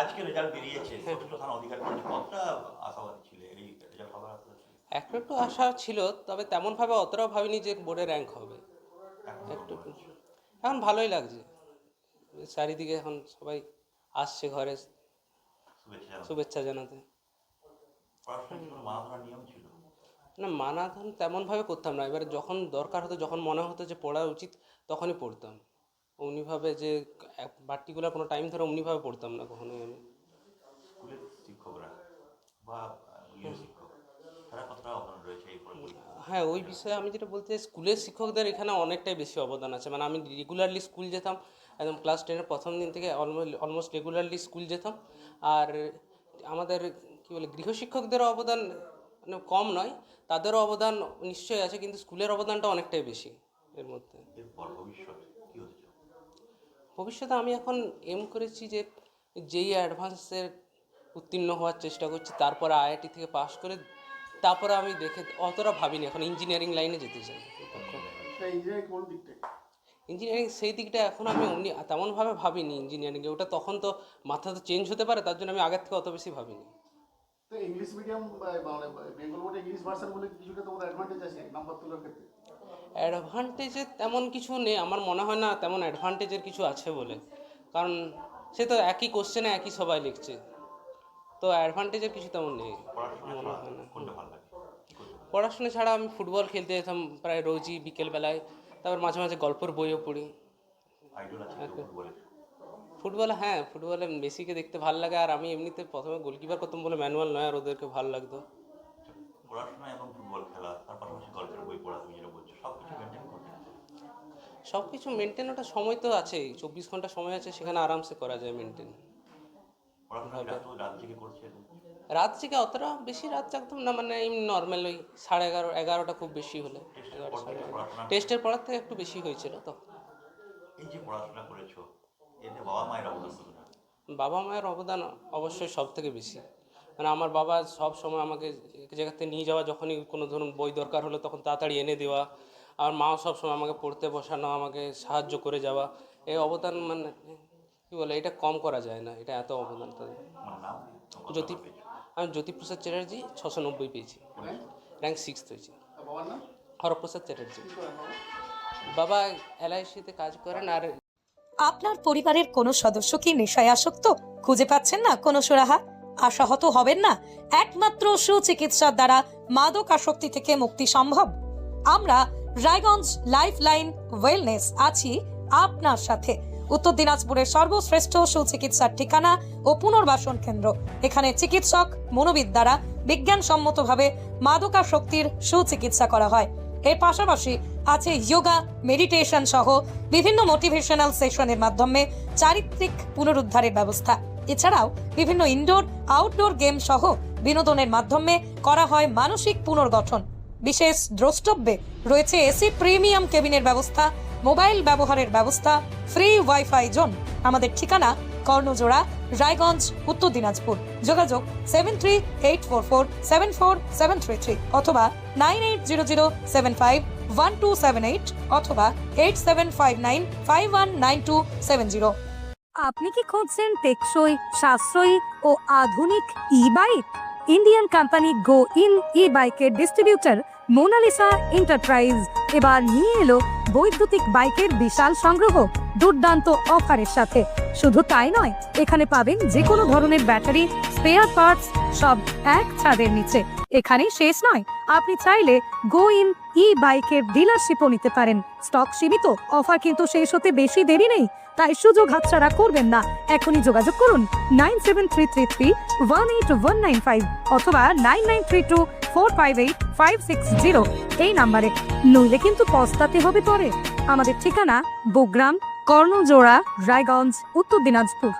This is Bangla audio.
আজকে রেজাল্ট বেরিয়েছে ষষ্ঠ অধিকার কতটা আশাবাদী ছিলে? এই রেজাল্ট একটু একটু আশা ছিল তবে তেমনভাবে অতটাও ভাবিনি যে বোর্ডে র্যাঙ্ক হবে। এখন একটু এখন ভালোই লাগছে। চারিদিকে এখন সবাই আসছে ঘরে। শুভেচ্ছা জানাতে। মানা না মানাধান তেমনভাবে করতাম না। এবারে যখন দরকার হতো যখন মনে হতো যে পড়া উচিত তখনই পড়তাম। অমনিভাবে যে পার্টিকুলার কোনো টাইম ধরে অমনিভাবে পড়তাম না কখনোই আমি। স্কুলের শিক্ষকরা বা শিক্ষক তারা কতটা অবদান রয়েছে এই হ্যাঁ ওই বিষয়ে আমি যেটা বলতে চাই, স্কুলের শিক্ষকদের এখানে অনেকটাই বেশি অবদান আছে। মানে আমি রেগুলারলি স্কুল যেতাম একদম ক্লাস টেনের প্রথম দিন থেকে অলমোস্ট রেগুলারলি স্কুল যেতাম। আর আমাদের কী বলে গৃহশিক্ষকদেরও অবদান মানে কম নয় তাদেরও অবদান নিশ্চয়ই আছে কিন্তু স্কুলের অবদানটা অনেকটাই বেশি এর মধ্যে। ভবিষ্যৎ ভবিষ্যতে আমি এখন এম করেছি যে যেই অ্যাডভান্সের উত্তীর্ণ হওয়ার চেষ্টা করছি তারপরে আইআইটি থেকে পাশ করে তারপরে আমি দেখে অতটা ভাবিনি এখন ইঞ্জিনিয়ারিং লাইনে যেতে চাই। ইঞ্জিনিয়ারিং কোন দিকটায় ইঞ্জিনিয়ারিং সেই দিকটা এখন আমি অমনি তেমনভাবে ভাবিনি ইঞ্জিনিয়ারিংয়ে ওটা তখন তো মাথা তো চেঞ্জ হতে পারে তার জন্য আমি আগের থেকে অত বেশি ভাবিনি। ইংলিশ মিডিয়াম বেঙ্গল বোর্ডে ইংলিশ ভার্সন বলে কিছুটা তোমাদের অ্যাডভান্টেজ আছে নাম্বার তোলার ক্ষেত্রে? অ্যাডভান্টেজে তেমন কিছু নেই। আমার মনে হয় না তেমন অ্যাডভান্টেজের কিছু আছে বলে। কারণ সে তো একই কোশ্চেনে একই সবাই লিখছে। তো অ্যাডভান্টেজের কিছু তেমন নেই। পড়াশোনা মনে ছাড়া হয় না। পড়াশোনা ছাড়া আমি ফুটবল খেলতে যেতাম প্রায় রোজই বিকেলবেলায় তারপর মাঝে মাঝে গল্পের বইও পড়ি। ফুটবলে? হ্যাঁ ফুটবলে মেসিকে দেখতে ভালো লাগে। আর আমি এমনিতে প্রথমে গোলকিপার করতাম বলে ম্যানুয়াল নয় আর ওদেরকে ভালো লাগতো পড়াশোনা এবং ফুটবল খেলা তার পাশাপাশি গল্পের বই পড়া তুমি যেটা বলছো সব কিছু মেনটেন করতে সব কিছু মেনটেন ওটা সময় তো আছেই চব্বিশ ঘণ্টা সময় আছে সেখানে আরামসে করা যায় মেনটেন রাত জেগে অতটা বেশি রাত জাগতাম না মানে এমনি নর্মাল ওই সাড়ে এগারো এগারোটা খুব বেশি হলে। টেস্টের পড়ার থেকে একটু বেশি হয়েছিল তো। এই যে পড়াশোনা করেছ এতে বাবা মায়ের অবদান বাবা মায়ের অবদান অবশ্যই সব থেকে বেশি। মানে আমার বাবা সব সময় আমাকে এক জায়গাতে নিয়ে যাওয়া যখনই কোনো ধরুন বই দরকার হলো তখন তাড়াতাড়ি এনে দেওয়া আর মাও সব সময় আমাকে পড়তে বসানো, আমাকে সাহায্য করে যাওয়া, এই অবদান মানে কী বলে, এটা কম করা যায় না, এটা এত অবদান তাদের। জ্যোতি, আমি জ্যোতিপ্রসাদ চ্যাটার্জি ছশো নব্বই পেয়েছি। র্যাঙ্ক সিক্স হয়েছি। হরপ্রসাদ চ্যাটার্জি। বাবা এলআইসিতে কাজ করেন আর আপনার পরিবারের কোনো সদস্য কি নেশায় আসক্ত? খুঁজে পাচ্ছেন না কোনো সুরাহা? আশাহত হবেন না? একমাত্র সুচিকিৎসার দ্বারা মাদক আসক্তি থেকে মুক্তি সম্ভব? আমরা রায়গঞ্জ লাইফ লাইন ওয়েলনেস আছি আপনার সাথে। উত্তর দিনাজপুরের সর্বশ্রেষ্ঠ সুচিকিৎসার ঠিকানা ও পুনর্বাসন কেন্দ্র। এখানে চিকিৎসক মনোবিদ দ্বারা বিজ্ঞানসম্মতভাবে মাদকাসক্তির সুচিকিৎসা করা হয়। এর পাশাপাশি আছে যোগা মেডিটেশন সহ বিভিন্ন মোটিভেশনাল সেশনের মাধ্যমে চারিত্রিক পুনরুদ্ধারের ব্যবস্থা। এছাড়াও বিভিন্ন ইনডোর, আউটডোর গেম সহ বিনোদনের মাধ্যমে করা হয় মানসিক পুনর্গঠন। বিশেষ দ্রষ্টব্যে রয়েছে এসি প্রিমিয়াম কেবিনের ব্যবস্থা, মোবাইল ব্যবহারের ব্যবস্থা, ফ্রি ওয়াইফাই জোন। আমাদের ঠিকানা কর্ণজোড়া, রায়গঞ্জ, উত্তর দিনাজপুর। যোগাযোগ seven three eight four four seven four seven three three অথবা nine eight zero zero seven five one two seven eight অথবা eight seven five nine five one nine two seven zero আপনি কি খুঁজছেন টেকসই, সাশ্রয়ী ও আধুনিক e bike Indian company go in e বাইকের ডিস্ট্রিবিউটর মোনালিসা এন্টারপ্রাইজ এবার নিয়ে এলো বৈদ্যুতিক বাইকের বিশাল সংগ্রহ দুর্দান্ত অফারের সাথে। শুধু তাই নয়, এখানে পাবেন যে কোনো ধরনের ব্যাটারি স্পেয়ার পার্টস সব এক ছাদের নিচে। এখানেই শেষ নয়, আপনি চাইলে গো ইন ই বাইকের ডিলারশিপও নিতে পারেন। স্টক সীমিত অফার কিন্তু শেষ হতে বেশি দেরি নেই। তাই সুযোগ হাতছাড়া করবেন না। এখনই যোগাযোগ করুন nine seven three three three, one eight one nine five অথবা nine nine three two four five eight five six zero এই নাম্বারে। নইলে কিন্তু পস্তাতে হবে পরে। আমাদের ঠিকানা বুগ্রাম কর্ণজোড়া, রায়গঞ্জ, উত্তর দিনাজপুর।